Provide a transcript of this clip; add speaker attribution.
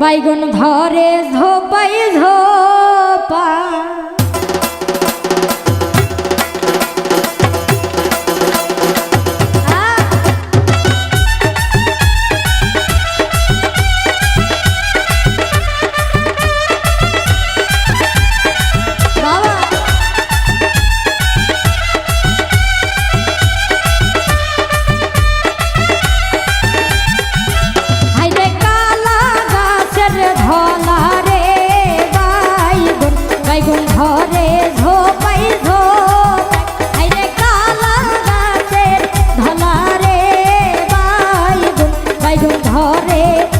Speaker 1: বাইগুন ধরে ঝোপাই ঝোপা। বাইগুন